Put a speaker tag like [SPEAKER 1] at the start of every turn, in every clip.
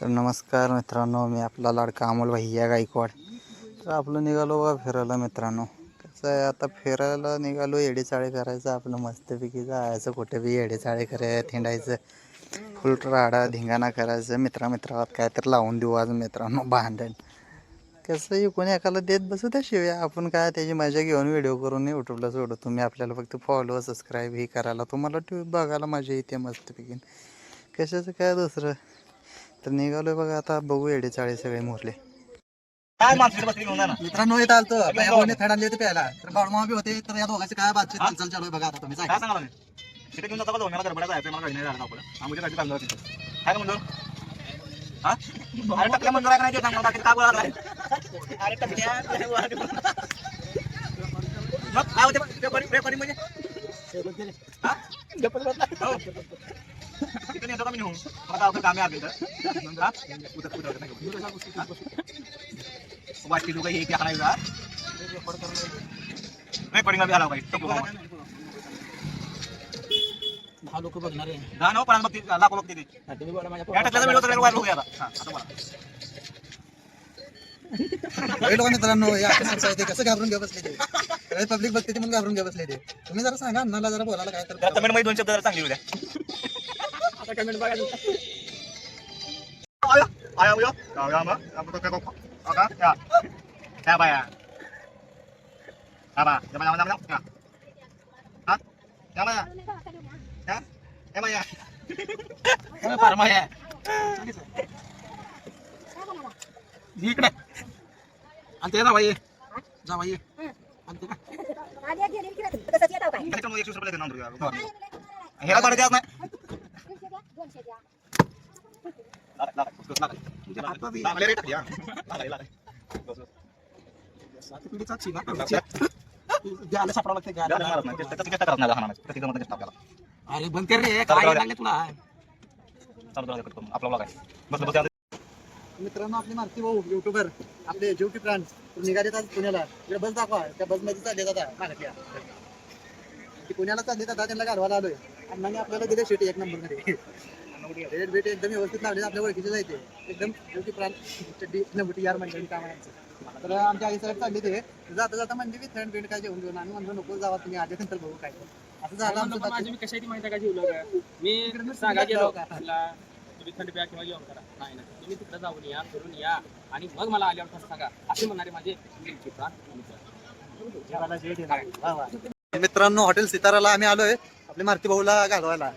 [SPEAKER 1] तर नमस्कार मित्रांनो मी आपला लाडका अमोल भैया गायकवाड तर आपलं निघालो बा फिरायला मित्रांनो. कसं आहे आता फिरायला निघालो येडेचाळे करायचं आपलं मस्तपैकी जायचं कुठे बी येडेचाळे करायचं थिंडायचं फुल राडा धिंगाणा करायचं मित्रा मित्रात काय तर लावून देऊ आज मित्रांनो भांडण. कसंही कोणी एकाला देत बसू त्या शिवाय. आपण काय त्याची मजा घेऊन व्हिडिओ करून यूट्यूबला सोडू तुम्ही आपल्याला फक्त फॉलो सबस्क्राईब ही करायला तुम्हाला ट्यूब बघायला मजा येते मस्तपैकी. कशाचं काय दुसरं? तर निघालोय बघा आता बघू येडे चाळे सगळे मोरले. मित्रांनो इथं आलतो. थंड आणली होती प्यायला. तर बाळमा बी होते. तर या दोघांची काय बातचीत हालचाल चालू आहे बघा आता तुम्ही.
[SPEAKER 2] काय सांगा तिथे घेऊन जाता मला गडबडायचं आहे मला गाडी नाही जायला आपण आम्ही गाडी चाललो तिथं काय का म्हणतो हा? अरे टकल्या म्हणतो काय करायचं? सांग मला. काय बोला अरे होते? म्हणजे. तिथे नेतो का मी नेऊन मला गावकडे कामे आले तर हा? उद्या- उद्या- उद्या नाही का? वाटली तू काही हे हाणायचा रेकॉर्डिंग बी आला काही
[SPEAKER 3] दहा लोक बघणार आहे
[SPEAKER 2] दहा नऊ लाखो ते. या टकल्याचा व्हिडिओ व्हायरल आता हा, आता
[SPEAKER 1] मित्रांनो या माणसं कसं घाबरून घ्या बसले ते पब्लिक बघते ते म्हणून घाबरून घ्या बसले ते तुम्ही जरा सांगा अण्णाला जरा बोलायला काय तर
[SPEAKER 2] कमेंटमध्ये दोन शब्द जरा चांगली होत्या
[SPEAKER 3] आता कमेंट बघा
[SPEAKER 2] आया आया उयो आया मग आपण तो काय आता या या बाया या बा या बाया या या हा. या बाया या या बाया
[SPEAKER 3] परमा आहे इकडे आणि ते जावा ये जावा ये आणि ते
[SPEAKER 2] तुझ्या ह्याला भाडं द्याच नाही. लागा, लागा, बस, लागा. लागा, लागले रे, या. लागा, लागा. बस, बस.
[SPEAKER 3] सात पिढीचा चिना द्यायला सापडावं लागतं
[SPEAKER 2] द्या, द्या,
[SPEAKER 3] घ्यायला.
[SPEAKER 2] नाही, त्याचं चेष्टा करत नाही लहान माणूस. प्रत्येक जण चेष्टा आपल्याला.
[SPEAKER 3] अरे बंद कर रे
[SPEAKER 2] चालू
[SPEAKER 3] काय
[SPEAKER 2] करू द्या.
[SPEAKER 3] लागले तुला
[SPEAKER 2] चालू करा, कट करून. आपला vlog आहे. बस, बस, बस.
[SPEAKER 1] मित्रांनो आपले मारती भाऊ युट्यूबर आपले ज्योती प्राण निघाले आज पुण्याला इकडे बस दाखवा त्या बसमध्ये चालले जाता मागतल्या ती पुण्याला चालले जाता त्यांना गाडवायला आलोय अण्णाने आपल्याला दिले शेटी एक नंबरमध्ये रेट बेट एकदम व्यवस्थित लावले आपल्या ओळखीचे जायचे एकदम ज्योती प्राण चड्डी यार मंडळी कामाचं तर आमच्या आई साहेब चालले ते. जाता जाता म्हणजे मी फ्रेंड फ्रेंड काय जेवण घेऊन आणि म्हणलं नको जावा तुम्ही आले नंतर बघू काय. असं झालं आमचं
[SPEAKER 3] माझी. मी कशाची माहिती का जीवलं मी
[SPEAKER 1] इकडनं
[SPEAKER 3] सांगा गेलो
[SPEAKER 1] का?
[SPEAKER 3] तुम्ही थंड प्या किंवा जेवण करा. नाही नाही तुम्ही तिकडे जाऊन या करून या आणि मग मला आल्यावर कसं सांगा. असे म्हणणारे माझे प्राण.
[SPEAKER 1] मित्रांनो हॉटेल सिताराला आम्ही आलोय आपल्या मारुती भाऊला घालवायला.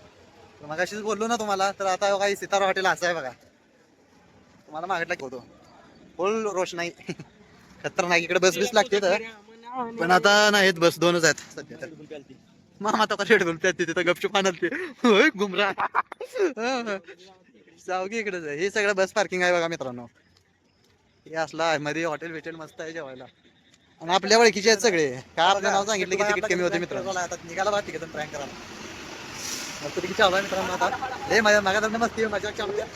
[SPEAKER 1] तर मग अशीच बोललो ना तुम्हाला तर आता काही सितारा हॉटेल असं आहे बघा. तुम्हाला मागितला होतो. फुल रोषणाई. खतरनाक इकडे बस बीस लागते तर. पण आता नाहीत बस दोनच आहेत सध्या तर. मामा आता रेड बुल तिथे तिथं गपचूप आणत होय गुमरा जाऊ की इकडेच आहे हे सगळं बस पार्किंग आहे बघा मित्रांनो. हे असला मध्ये हॉटेल बिटेल मस्त आहे जेवायला. आणि आपल्या ओळखीचे आहेत सगळे. काय आपलं नाव सांगितलं की तिकीट कमी होते मित्रांनो. आता निघाला बा तिकीट प्रँक करायला. मस्त तिकीट चालू आहे मित्रांनो आता. हे माझ्या मागा तर मस्ती माझ्या चालू आहे.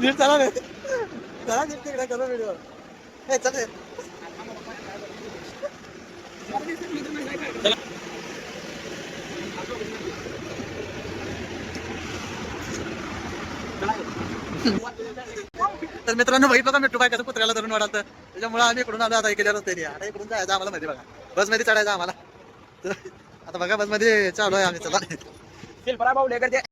[SPEAKER 1] नीट चला रे चला नीट तिकडे करू व्हिडिओ हे चल. तर मित्रांनो बघितलं का मिठू बाय कसं कुत्र्याला धरून वाढाल त्याच्यामुळे आम्ही इकडून आलो आता इकडे रस्ते आता इकडून जायचं आम्हाला माहिती बघा. बसमध्ये चढायचं आम्हाला. आता बघा बसमध्ये चालू आहे आम्ही चला.
[SPEAKER 3] शिल्परा भाऊ लेकर